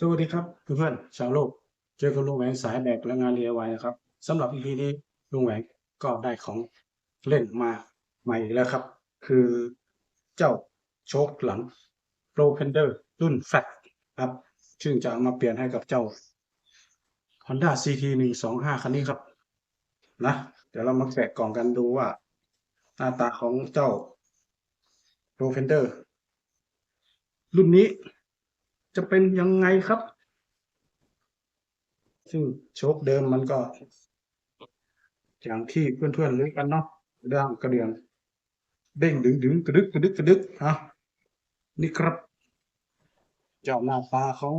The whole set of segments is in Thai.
สวัสดีครับเพื่อนๆชาวโลก เจอกับลุงแหวงสายแบกและงาน DIY นะครับสำหรับ EP นี้ลุงแหวงก็ได้ของเล่นมาใหม่แล้วครับ คือเจ้าโชคหลัง Pro Pender รุ่น Fat ครับซึ่งจะเอามาเปลี่ยนให้กับเจ้า Honda CT 125 คันนี้ครับ นะ เดี๋ยวเรามาแกะกล่องกันดูว่า หน้าตาของเจ้า Pro Fender รุ่นนี้ จะเป็นยังไงครับ ซึ่งโชคเดิมมันก็ อย่างที่เพื่อนๆรู้กันเนาะด้ามกระเดื่องเด้งดึงดึงกระดึกกระดึกกระดึกฮะนี่ครับ เจ้าหน้าตาของ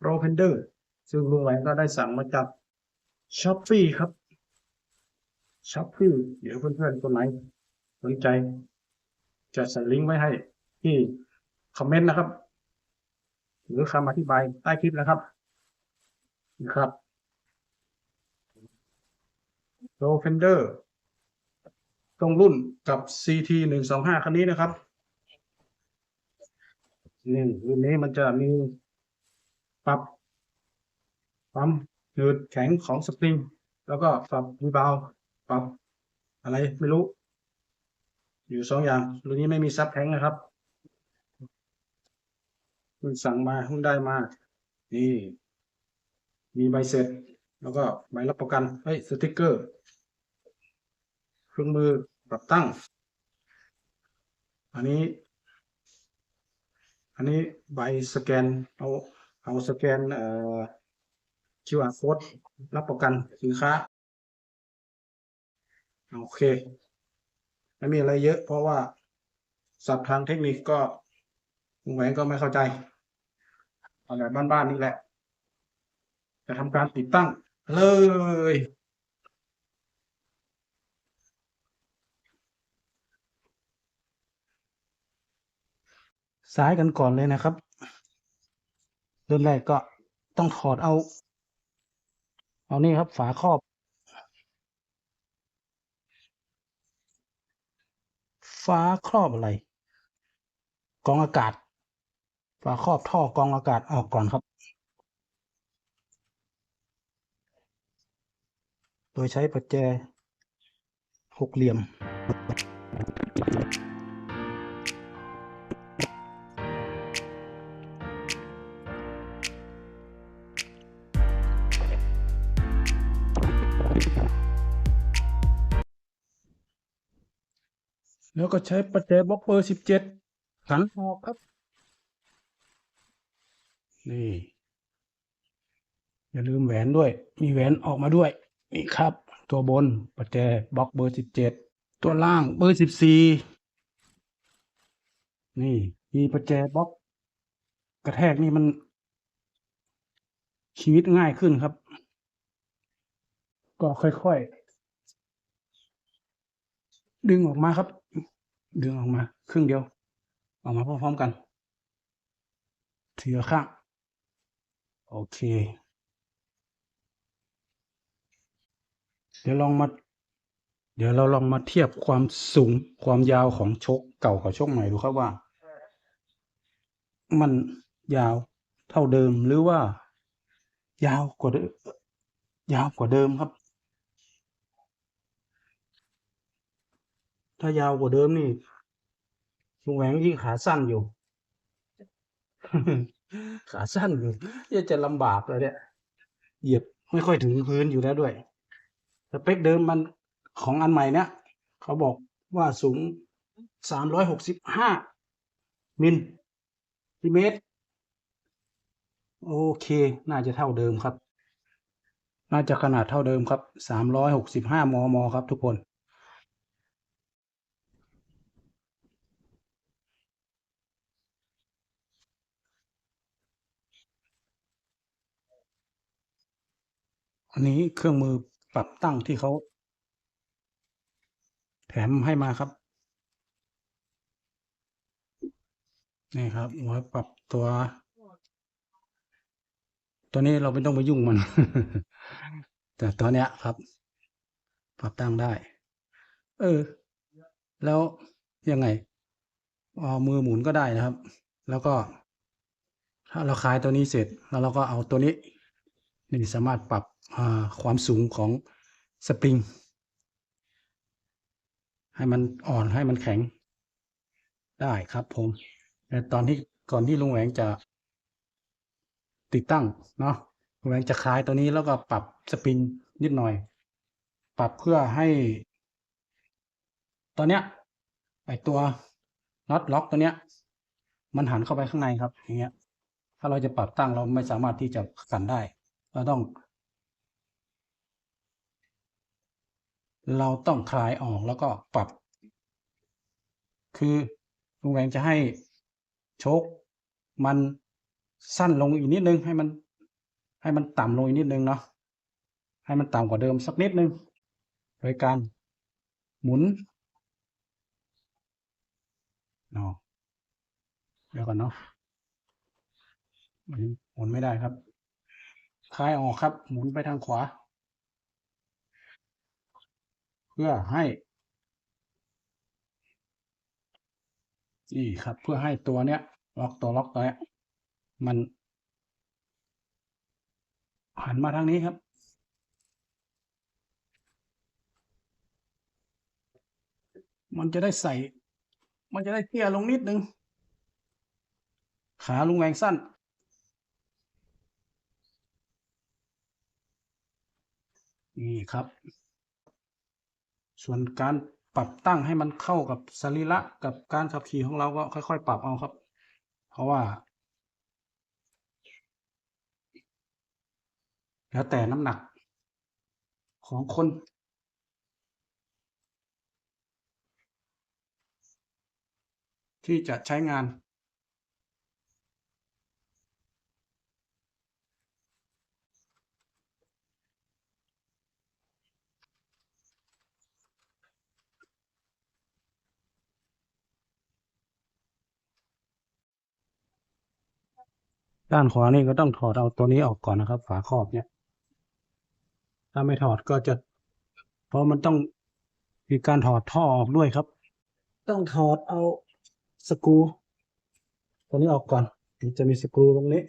โรเพนเดอร์ ซึ่งลุงแหวนก็ได้สั่งมาจากช้อปปี้ครับช้อปปี้เดี๋ยวเพื่อนๆคนไหนสนใจ จะใส่ลิงก์ไว้ให้ ที่คอมเมนต์นะครับ หรือคำอธิบายใต้คลิปนะครับนะครับโ o เฟนเดอร์ตรงรุ่นกับ CT หนึ่งสองห้าคันนี้นะครับนี่รุ่นนี้มันจะมีปรับความหนืดแข็งของสปริง แล้วก็ปรับรีบาวปรับอะไรไม่รู้ อยู่สองอย่าง รุ่นนี้ไม่มีซับแท้งนะครับ เพิ่งสั่งมาเพิ่งได้มานี่มีใบเสร็จ แล้วก็ใบรับประกันเฮ้ยสติกเกอร์ เครื่องมือปรับตั้ง อันนี้ อันนี้ใบสแกนเอาเอาสแกนเอ่อ QR code รับประกันสินค้าโอเคไม่มีอะไรเยอะเพราะว่าศัพท์ทางเทคนิคก็ลุงแหวนก็ไม่เข้าใจ อาแบบบ้านๆนี่แหละ จะทำการติดตั้งเลยซ้ายกันก่อนเลยนะครับ เริ่มแรกก็ต้องถอดเอา เอานี่ครับฝาครอบฟ้าครอบอะไรกองอากาศ ฝาครอบท่อกรองอากาศออกก่อนครับ โดยใช้ประแจหกเหลี่ยม แล้วก็ใช้ประแจบล็อกเบอร์สิบเจ็ดขันออกครับ นี่อย่าลืมแหวนด้วย มีแหวนออกมาด้วย นี่ครับ ตัวบนประแจบล็อกเบอร์สิบเจ็ดตัวล่างเบอร์สิบสี่นี่มีประแจบล็อก กระแทกนี่มัน ชีวิตง่ายขึ้นครับ ก็ค่อยๆ ดึงออกมาครับ ดึงออกมา ครึ่งเดียว ออกมาพร้อมๆกันทีละข้าง โอเค เดี๋ยวลองมา เดี๋ยวเราลองมาเทียบความสูงความยาวของชกเก่ากับชกใหม่ดูครับว่า มันยาวเท่าเดิมหรือว่า ยาวกว่าเดิมยาวกว่าเดิมครับ ถ้ายาวกว่าเดิมนี่ลุงแหวงยิ่งขาสั้นอยู่ ขาสั้นอยู่จะลำบากเลยเนี่ย เหยียบไม่ค่อยถึงพื้นอยู่แล้วด้วย สเปคเดิมมันของอันใหม่เนี่ยเขาบอกว่าสูงสามร้อยหกสิบห้ามิลลิเมตร โอเค น่าจะเท่าเดิมครับ น่าจะขนาดเท่าเดิมครับสามร้อยหกสิบห้ามมครับทุกคน อันนี้เครื่องมือปรับตั้งที่เขาแถมให้มาครับ นี่ครับไว้ปรับตัว ตัวนี้เราไม่ต้องไปยุ่งมัน แต่ตัวเนี้ยครับ ปรับตั้งได้ เออ แล้วยังไงเอามือหมุนก็ได้นะครับ แล้วก็ ถ้าเราคลายตัวนี้เสร็จแล้วเราก็เอาตัวนี้ นี่สามารถปรับความสูงของสปริง ให้มันอ่อนให้มันแข็งได้ครับผมแต่ตอนที่ก่อนที่ลุงแหวงจะติดตั้งเนาะลุงแหวงจะคลายตัวนี้แล้วก็ปรับสปริงนิดหน่อย ปรับเพื่อให้ ตอนเนี้ยไอตัวน็อตล็อกตัวเนี้ย มันหันเข้าไปข้างในครับอย่างเงี้ย ถ้าเราจะปรับตั้งเราไม่สามารถที่จะกันได้ เราต้อง เราต้องคลายออกแล้วก็ปรับ คือลุงแหวงจะให้โชคมันสั้นลงอีกนิดนึงให้มัน ให้มันต่ำลงอีกนิดนึงเนาะให้มันต่ำกว่าเดิมสักนิดนึง โดยการหมุนเนาะเดี๋ยวก่อนเนาะหมุนไม่ได้ครับ คลายออกครับ หมุนไปทางขวา เพื่อให้นี่ครับ เพื่อให้ตัวเนี้ย ล็อกตัวล็อกตัวเนี้ยมันหันมาทางนี้ครับ มันจะได้ใส่ มันจะได้เตี้ยลงนิดนึง ขาลุงแหวงสั้น นี่ครับ ส่วนการปรับตั้งให้มันเข้ากับสรีระกับการขับขี่ของเราก็ค่อย ๆ ปรับเอาครับ เพราะว่า แล้วแต่น้ำหนักของคนที่จะใช้งาน ด้านขวานี่ก็ต้องถอดเอาตัวนี้ออกก่อนนะครับ ฝาครอบเนี่ย ถ้าไม่ถอดก็จะ เพราะมันต้องมีการถอดท่อออกด้วยครับ ต้องถอดเอาสกรูตัวนี้ออกก่อนจะมีสกรูตรงนี้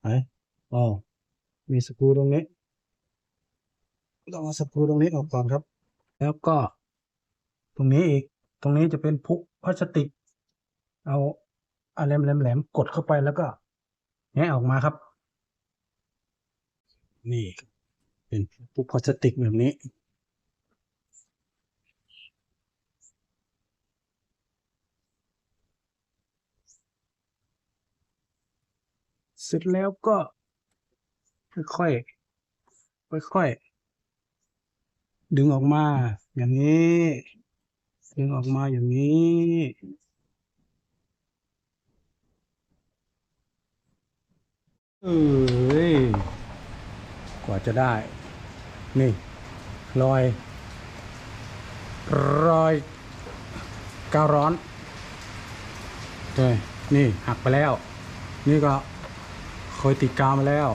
ไหนอ๋อมีสกรูตรงนี้ต้องเอาสกรูตรงนี้ออกก่อนครับ แล้วก็ตรงนี้อีก รงนี้จะเป็นพุกพลาสติก เอาอะไรแหลมๆกดเข้าไปแล้วก็แงะออกมาครับ นี่ เป็นพุกพลาสติกแบบนี้ เสร็จแล้วก็ค่อยๆค่อยๆดึงออกมา อย่างนี้ ดึงออกมาอย่างนี้ เอ้ย กว่าจะได้ นี่ รอย รอยกาวร้อนใช่นี่หักไปแล้ว นี่ก็เคยติดกาวมาแล้ว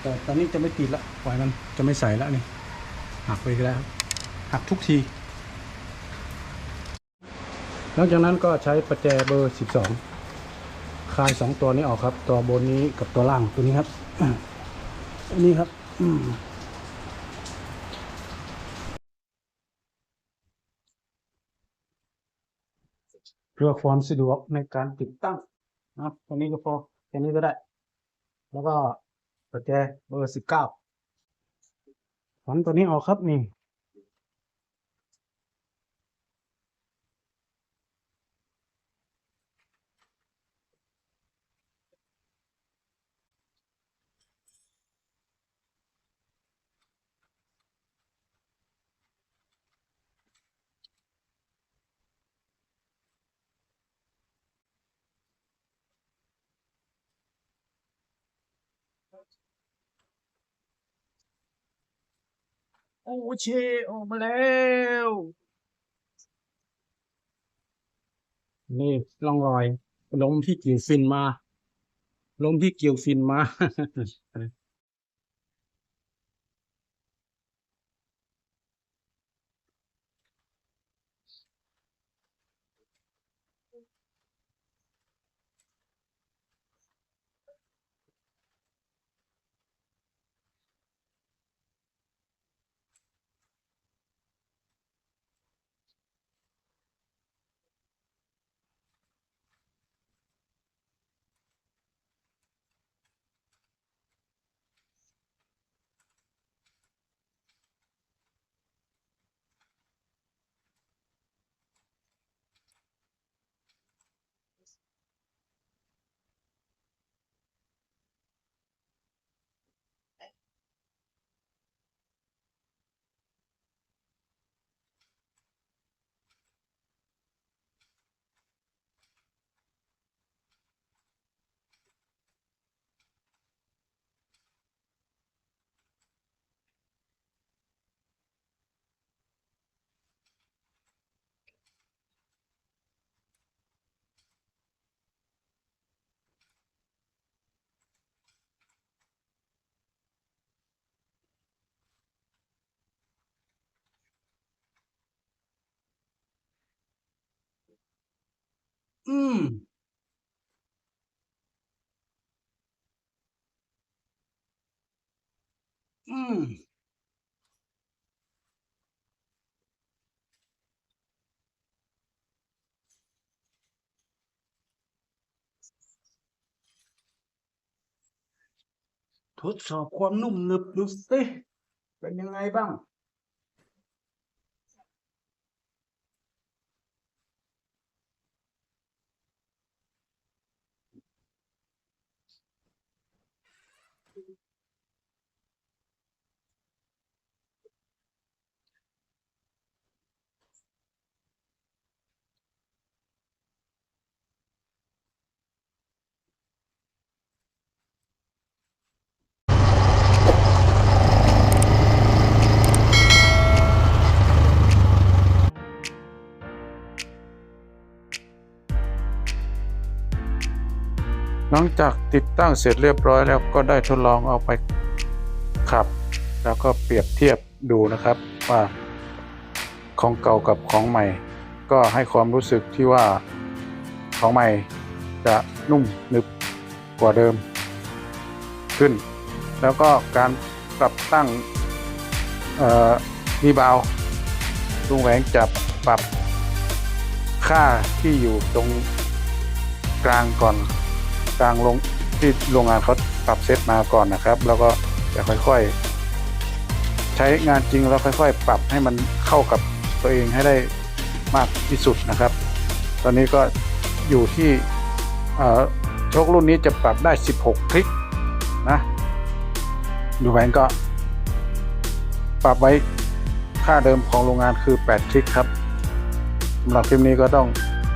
แต่ตอนนี้จะไม่ติดละปล่อยมันจะไม่ใส่ล้วนี่หักไปแล้วหักทุกที หลังจากนั้นก็ใช้ประแจเบอร์ 12 คลายสองตัวนี้ออกครับ ตัวบนนี้กับตัวล่างตัวนี้ครับอันนี้ครับอืมเพื่อความสะดวกในการติดตั้งนะครับตัวนี้ก็พอแค่นี้ก็ได้ แล้วก็ประแจเบอร์ 19ถอนตัวนี้ออกครับนี่ โอ้เชออกมาแล้วนี่ร่องรอย ลมที่เกี่ยวฟินมา ลมที่เกี่ยวฟินมา อืมอืมทดสอบความนุ่มหนึบดูสิ เป็นยังไงบ้าง หลังจากติดตั้งเสร็จเรียบร้อยแล้วก็ได้ทดลองเอาไปขับ แล้วก็เปรียบเทียบดูนะครับว่าของเก่ากับของใหม่ ก็ให้ความรู้สึกที่ว่าของใหม่จะนุ่มนึบกว่าเดิมขึ้น แล้วก็การปรับตั้งเอ่อรีบาวด์ลุงแหวงจะปรับค่าที่อยู่ตรงกลางก่อน กลางลงที่โรงงานเขาปรับเซตมาก่อนนะครับ แล้วก็จะค่อยๆ ใช้งานจริงแล้วค่อย ๆ ปรับให้มันเข้ากับตัวเองให้ได้มากที่สุดนะครับ ตอนนี้ก็อยู่ที่โชครุ่นนี้จะปรับได้ 16 คลิกนะดูแหวนก็ ปรับไว้ค่าเดิมของโรงงานคือ 8 คลิกครับสำหรับคลิปนี้ก็ต้อง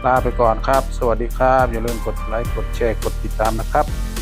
ลาไปก่อนครับ สวัสดีครับ อย่าลืมกดไลค์ กดแชร์ กดติดตามนะครับ